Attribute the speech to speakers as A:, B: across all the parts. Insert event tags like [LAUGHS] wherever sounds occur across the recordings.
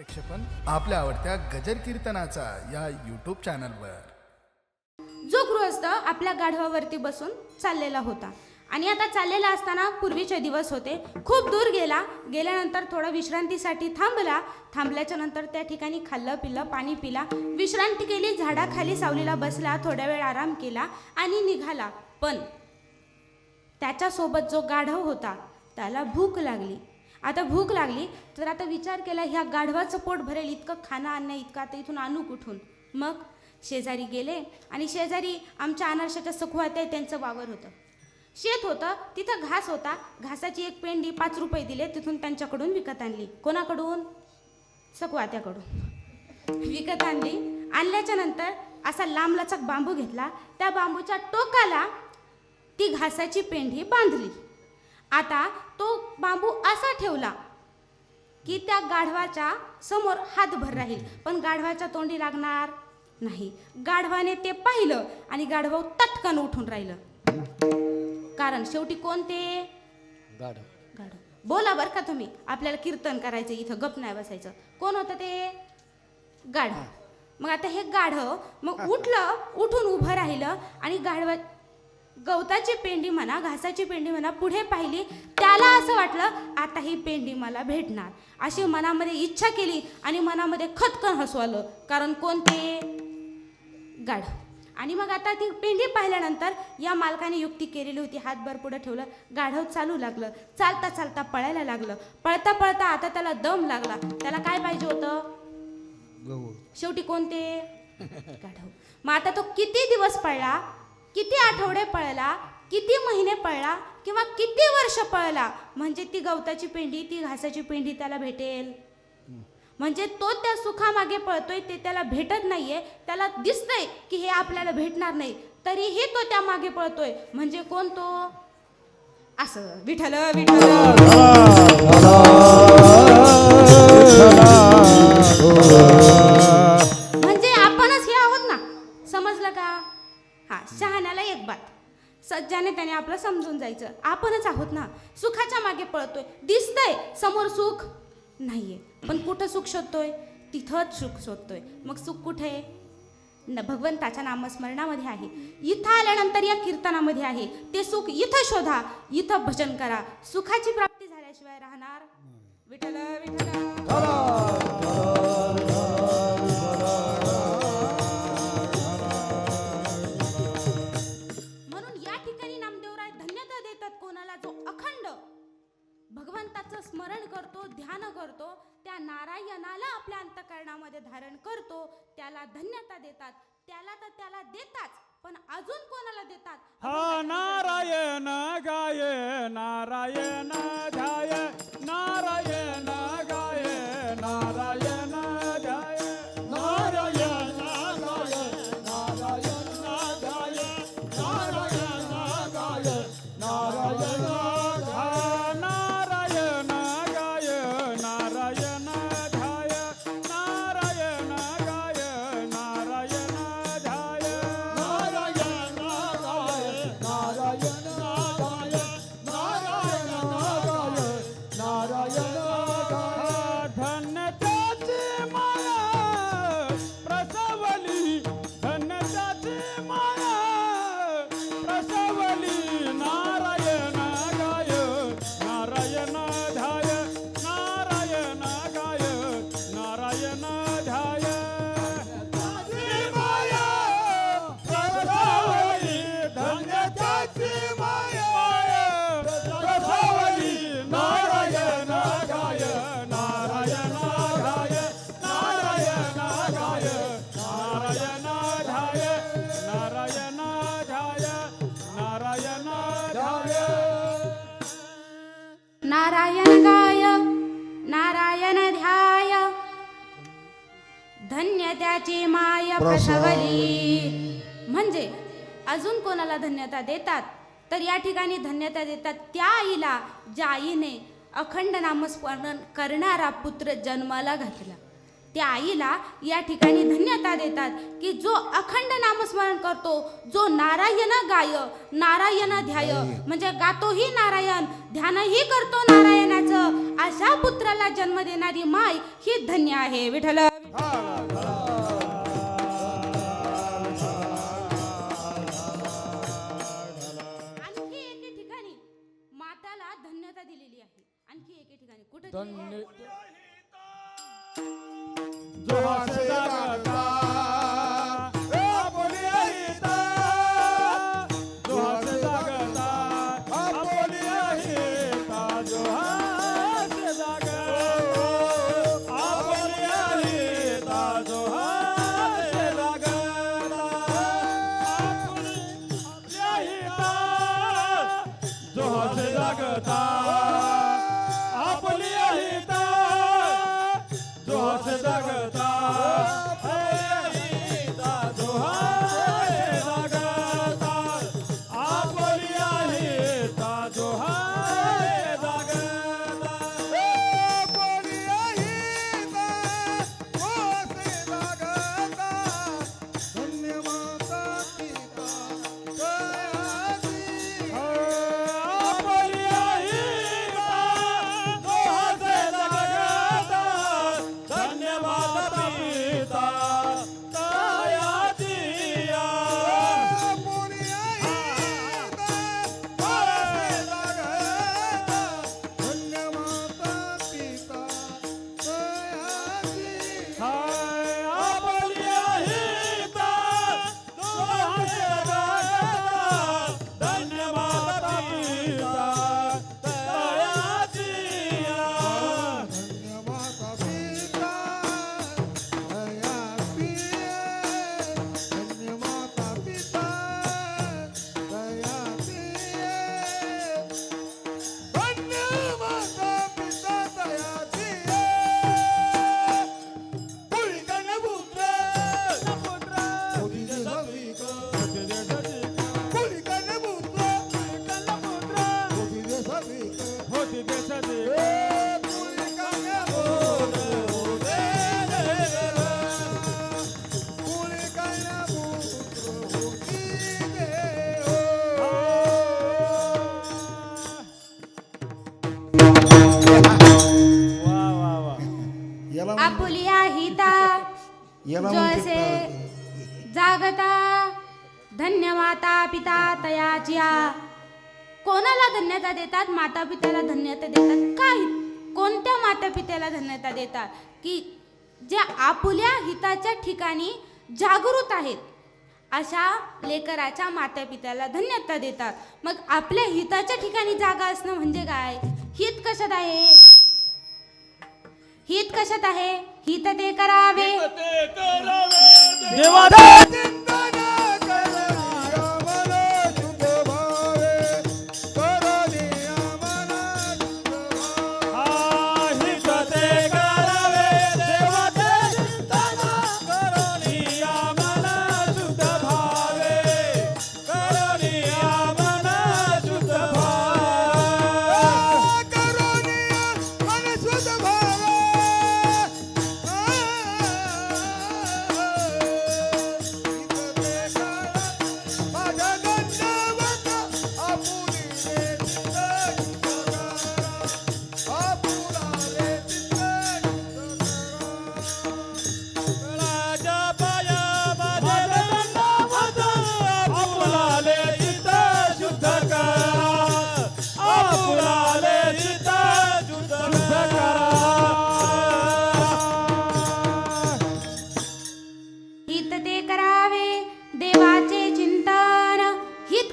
A: प्रेक्षेपण आपल्या आवडत्या गजर कीर्तनाचा या यूट्यूब चॅनलवर
B: जो गृहस्थ आपल्या गाढवावरती बसून चाललेला होता. आणि आता चाललेला असताना पूर्वीचे दिवस होते. खूप दूर गेला. गेल्यानंतर थोडा विश्रांतीसाठी थांबला. थांबल्याच्या नंतर त्या ठिकाणी खाल्लं पिलं पाणी पिला. विश्रांती केली झाडाखाली सावलीला बसला थोड्या वेळ आराम केला आणि निघाला. पण त्याच्यासोबत जो गाढव होता त्याला भूक लागली. आता भूक लागली तर आता विचार केला ह्या गाढवाचं पोट भरेल इतकं खाणं आणणं इतकं आता इथून आणू कुठून? मग शेजारी गेले आणि शेजारी आमच्या अनारशाच्या सखुवात त्यांचं वावर होतं. शेत होतं तिथं घास होता. घासाची एक पेंडी पाच रुपये दिले तिथून त्यांच्याकडून विकत आणली. कोणाकडून? सखवात्याकडून विकत आणली. आणल्याच्या नंतर असा लांबलचक बांबू घेतला. त्या बांबूच्या टोकाला ती घासाची पेंढी बांधली. आता तो बांबू असा ठेवला की त्या गाढवाच्या समोर हातभर राहील. पण गाढवाच्या तोंडी लागणार नाही. गाढवाने ते पाहिलं आणि गाढवा तटकन उठून राहिलं. कारण शेवटी कोण ते?
C: गाढव.
B: गाढव. बोला बरं का तुम्ही आपल्याला कीर्तन करायचं इथं गप नाही बसायचं. कोण होतं ते? गाढव. मग आता हे गाढव मग उठलं उठून उभं राहिलं आणि गाढवा गवताची पेंडी म्हणा घासाची पेंडी म्हणा पुढे पाहिली त्याला असं वाटलं आता ही पेंडी मला भेटणार. अशी मनामध्ये इच्छा केली आणि मनामध्ये खतकन हसू आलं. कारण कोणते? गाढव आणि मग आता ती पेंढी पाहिल्यानंतर या मालकाने युक्ती केलेली होती. हातभर पुढे ठेवलं गाढव चालू लागलं. चालता चालता पळायला लागलं. पळता पळता आता त्याला दम लागला. त्याला काय पाहिजे होतं? शेवटी कोणते? [LAUGHS] गाढव. मग आता तो किती दिवस पळला? किती आठवडे पळला किती महिने पळला किंवा किती वर्ष पळला म्हणजे ती गवताची पेंडी ती घासाची पेंडी त्याला भेटेल. म्हणजे तो त्या सुखामागे पळतोय ते त्याला भेटत नाहीये त्याला दिसतंय की हे आपल्याला भेटणार नाही तरीही तो त्या मागे पळतोय. म्हणजे कोण तो? असं विठल विठल मनाला एक बात. सज्जाने त्याने आपलं समजून जायचं. आपणच आहोत ना. सुखाच्या मागे पळतोय. दिसतंय. समोर सुख नाहीये. पण कुठं सुख शोधतोय? तिथंच सुख शोधतोय. मग सुख कुठे आहे? न भगवंताच्या नामस्मरणामध्ये आहे. इथं आल्यानंतर या कीर्तनामध्ये आहे. ते सुख इथं शोधा. इथं भजन करा. सुखाची प्राप्ती झाल्याशिवाय राहणार. विठ्ठल विठ्ठल. भगवंताचं स्मरण करतो ध्यान करतो त्या नारायणाला आपल्या अंतकरणामध्ये धारण करतो त्याला धन्यता देतात. त्याला तर त्याला देताच पण अजून कोणाला देतात?
D: हा नारायण गाय नारायण ध्याय नारायण गाय. प्रसवली
B: म्हणजे अजून कोणाला धन्यता देतात? तर या ठिकाणी धन्यता देतात त्या आईला ज्या आईने अखंड नामस्मरण करणारा पुत्र जन्माला घातला. त्या आईला या ठिकाणी धन्यता देतात की जो अखंड नामस्मरण करतो जो नारायण गाय नारायण ध्याय म्हणजे गातोही नारायण ध्यानही करतो नारायणाचं अशा पुत्राला जन्म देणारी माय ही धन्य आहे. विठ्ठल. एके
D: जोहास जागता
B: आपुलिया हिता
C: याला
B: जो
C: म्हणते
B: असे जागता धन्य माता पिता तयाचिया कोणाला धन्यता देतात? माता पित्याला धन्यता देतात काय कोणत्या माता पित्याला धन्यता देतात? की जे आपुल्या हिताच्या ठिकाणी जागृत आहेत अशा लेकराच्या माता पित्याला धन्यता देतात. मग आपल्या हिताच्या ठिकाणी जागा असणं म्हणजे काय? हित कशात आहे? हित कशात आहे? हित ते करावे.
D: देवा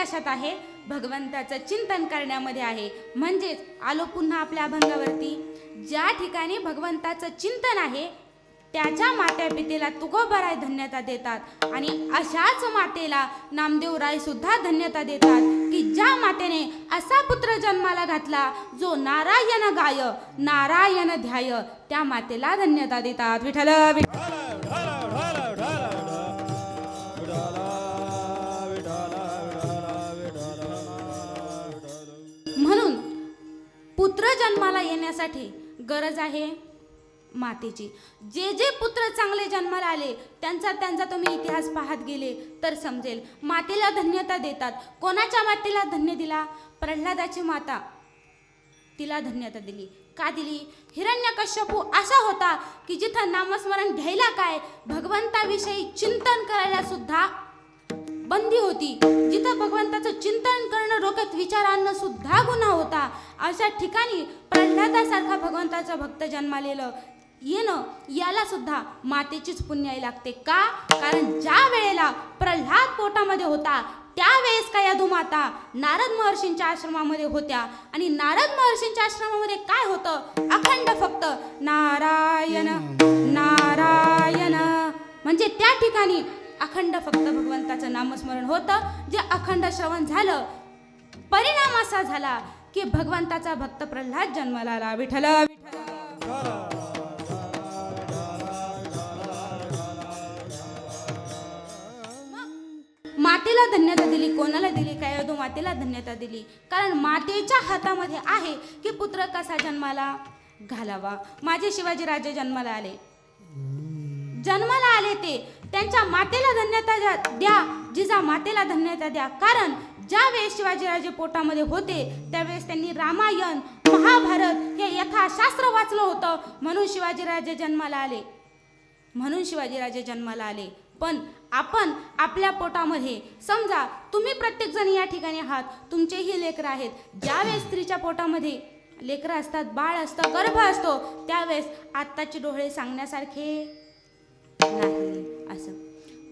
B: कशात आहे? भगवंताचं चिंतन करण्यामध्ये आहे. म्हणजेच आलो पुन्हा आपल्या अभंगावरती. ज्या ठिकाणी भगवंताचं चिंतन आहे त्याच्या मात्या पितेला तुकोबराय धन्यता देतात. आणि अशाच मातेला नामदेव राय सुद्धा धन्यता देतात. की ज्या मातेने असा पुत्र जन्माला घातला जो नारायण गाय नारायण ध्याय त्या मातेला धन्यता देतात. विठ्ठल विठ्ठल. म्हणून गरज आहे मातेची. जे जे पुत्र चांगले जन्माला आले त्यांचा त्यांचा तुम्ही इतिहास पाहत गेले तर समजेल. मातेला धन्यता देतात. कोणाच्या मातेला धन्य दिला? प्रल्हादाची माता तिला धन्यता दिली. का दिली? हिरण्यकश्यपू असा होता की जिथं नामस्मरण घ्यायला काय भगवंताविषयी चिंतन करायला सुद्धा बंदी होती. जिथं भगवंताचं चिंतन करणं डोक्यात विचार आणणं सुद्धा गुन्हा होता. अशा ठिकाणी प्रल्हादासारखा भगवंताचा भक्त जन्मालेलं येणं याला सुद्धा मातेचीच पुण्याई लागते का? कारण ज्या वेळेला प्रल्हाद पोटामध्ये होता त्यावेळेस काय यदुमाता नारद महर्षींच्या आश्रमामध्ये होत्या? आणि नारद महर्षींच्या आश्रमामध्ये काय होतं? अखंड फक्त नारायण नारायण. म्हणजे त्या ठिकाणी अखंड फक्त भगवंताचं नामस्मरण होतं. जे अखंड श्रवण झालं परिणाम असा झाला की भगवंताचा भक्त प्रल्हाद जन्माला आला. विठ्ठल विठ्ठल. मातेला धन्यता दिली कोणाला दिली? काय तो मातेला धन्यता दिली. कारण मातेच्या हातामध्ये आहे की पुत्र कसा जन्माला घालावा? माझे शिवाजी राजे जन्माला आले. जन्माला आले ते. त्यांच्या मातेला धन्यता द्या- द्या. जिजा मातेला धन्यता द्या. कारण ज्या वेळेस शिवाजीराजे पोटामध्ये होते त्यावेळेस त्यांनी रामायण महाभारत हे यथाशास्त्र वाचलं होतं. म्हणून शिवाजीराजे जन्माला आले. म्हणून शिवाजीराजे जन्माला आले. पण आपण आपल्या पोटामध्ये समजा तुम्ही प्रत्येकजण या ठिकाणी आहात तुमचेही लेकरं आहेत. ज्यावेळेस स्त्रीच्या पोटामध्ये लेकरं असतात बाळ असतं गर्भ असतो त्यावेळेस आत्ताचे डोळे सांगण्यासारखे नाही असं.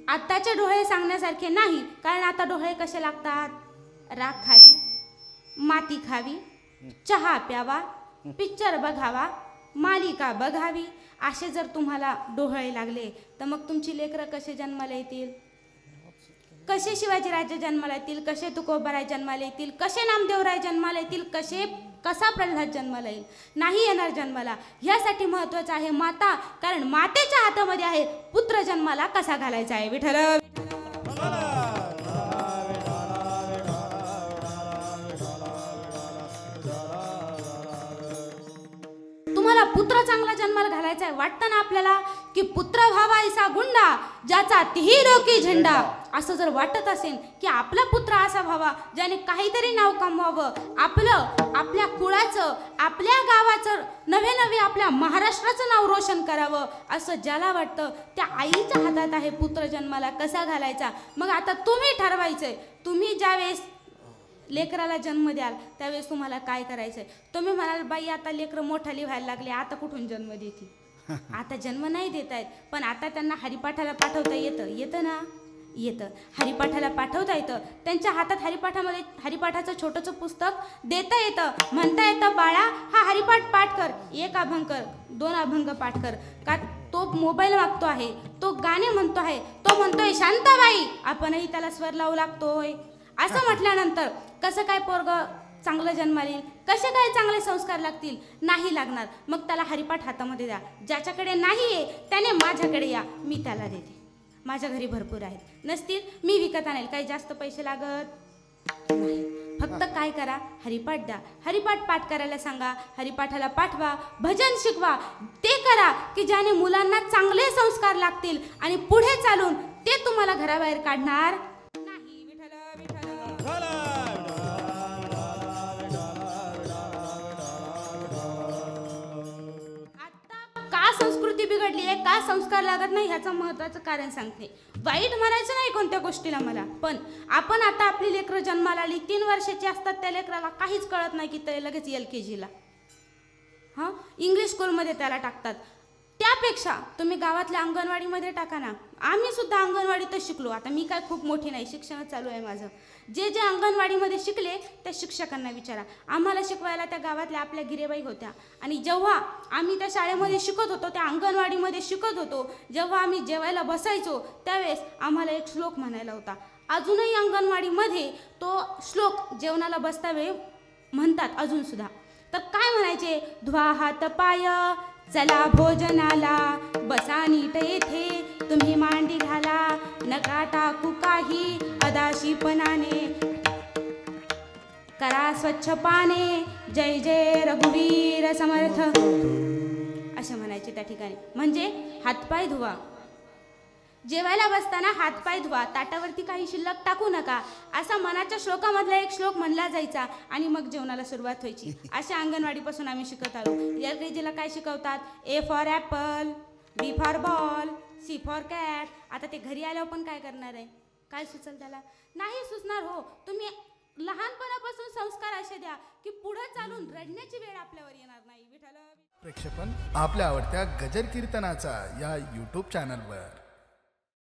B: आत्ताचे डोळे सांगण्यासारखे नाही कारण आता डोळे कसे लागतात? राख खावी माती खावी चहा प्यावा पिक्चर बघावा मालिका बघावी असे जर तुम्हाला डोहळे लागले तर मग तुमची लेकरं कसे जन्माला येतील? कसे शिवाजीराजे जन्माला येतील? कसे तुकोबाराय जन्माला येतील? कसे नामदेवराय जन्माला येतील? कसे कसा प्रल्हाद जन्माला येईल? नाही येणार जन्माला. ह्यासाठी महत्वाचं आहे माता कारण मातेच्या हातामध्ये आहे पुत्र जन्माला कसा घालायचा आहे? विठल तुम्हाला पुत्र चांगला जन्माला घालायचा आहे वाटतं ना आपल्याला? की पुत्र व्हावा ऐसा गुंडा ज्याचा तिही डोकी झेंडा. असं जर वाटत असेल की आपला पुत्र असा व्हावा ज्याने काहीतरी नाव कमवावं आपलं आपल्या कुळाचं आपल्या गावाचं नवे नवे आपल्या महाराष्ट्राचं नाव रोशन करावं असं ज्याला वाटतं त्या आईच्या हातात आहे पुत्र जन्माला कसा घालायचा? मग आता तुम्ही ठरवायचंय. तुम्ही ज्यावेळेस लेकराला जन्म द्याल त्यावेळेस तुम्हाला काय करायचंय? तुम्ही म्हणाल बाई आता लेकरं मोठाली व्हायला लागले आता कुठून जन्म देतील? आता जन्म नाही देत आहेत पण आता त्यांना हरिपाठाला पाठवता येतं. येतं ना? येतं. हरिपाठाला पाठवता येतं. त्यांच्या हातात हरिपाठामध्ये हरिपाठाचं छोटंसं पुस्तक देता येतं. म्हणता येतं बाळा हा हरिपाठ पाठ कर. एक अभंग कर. दोन अभंग पाठ कर. का तो मोबाईल मागतो आहे तो गाणे म्हणतो आहे तो म्हणतोय शांताबाई आपणही त्याला स्वर लावू लागतोय. असं म्हटल्यानंतर कसं काय पोरग चांगलं जन्माला येईल कसे काय चांगले संस्कार लागतील? नाही लागणार. मग त्याला हरिपाठ हातामध्ये द्या. ज्याच्याकडे नाही आहे त्याने माझ्याकडे या. मी त्याला देते. माझ्या घरी भरपूर आहेत. नसतील मी विकत आणेल. काही जास्त पैसे लागत नाही. फक्त काय करा? हरिपाठ द्या. हरिपाठ पाठ करायला सांगा. हरिपाठाला पाठवा. भजन शिकवा. ते करा की ज्याने मुलांना चांगले संस्कार लागतील आणि पुढे चालून ते तुम्हाला घराबाहेर काढणार बिघडली आहे का संस्कार लागत नाही ह्याचं महत्त्वाचं कारण सांगते. वाईट म्हणायचं नाही कोणत्या गोष्टीला मला पण आपण आता आपली लेकरं जन्माला आली तीन वर्षाची असतात त्या लेकराला काहीच कळत नाही की ते लगेच एल के जीला. हां? इंग्लिश स्कूलमध्ये त्याला टाकतात. त्यापेक्षा तुम्ही गावातल्या अंगणवाडीमध्ये टाका ना. आम्ही सुद्धा अंगणवाडीतच शिकलो. आता मी काय खूप मोठी नाही शिक्षणच चालू आहे माझं. जे जे अंगणवाडीमध्ये शिकले त्या शिक्षकांना विचारा. आम्हाला शिकवायला त्या गावातल्या आपल्या गिरेबाई होत्या. आणि जेव्हा आम्ही त्या शाळेमध्ये शिकत होतो त्या अंगणवाडीमध्ये शिकत होतो जेव्हा आम्ही जेवायला बसायचो त्यावेळेस आम्हाला एक श्लोक म्हणायला होता. अजूनही अंगणवाडीमध्ये तो श्लोक जेवणाला बसता वेळ म्हणतात अजूनसुद्धा तर काय म्हणायचे? ध्वा हात पाय चला भोजनाला बसा नीट येथे तुम्ही मांडी घाला नका टाकू काही अदाशीपणाने. करा स्वच्छ पाने. जय जय रघुवीर समर्थ. असे म्हणायचे त्या ठिकाणी. म्हणजे हातपाय धुवा. जेवायला बसताना हातपाय धुवा. ताटावरती काही शिल्लक टाकू नका. असा मनाच्या श्लोकामधला एक श्लोक म्हणला जायचा आणि मग जेवणाला सुरुवात व्हायची. अशा अंगणवाडीपासून आम्ही शिकत आलो. एल के काय शिकवतात? A for apple B for ball C for cat. आता ते घरी आल्यावर पण काय करणार आहे? काय सुचल त्याला? नाही सुचणार हो. तुम्ही लहानपणापासून संस्कार असे द्या की पुढे चालून रडण्याची वेळ आपल्यावर येणार नाही. विठाला
A: प्रक्षेपण आपल्या आवडत्या गजर कीर्तनाचा या यूट्यूब चॅनलवर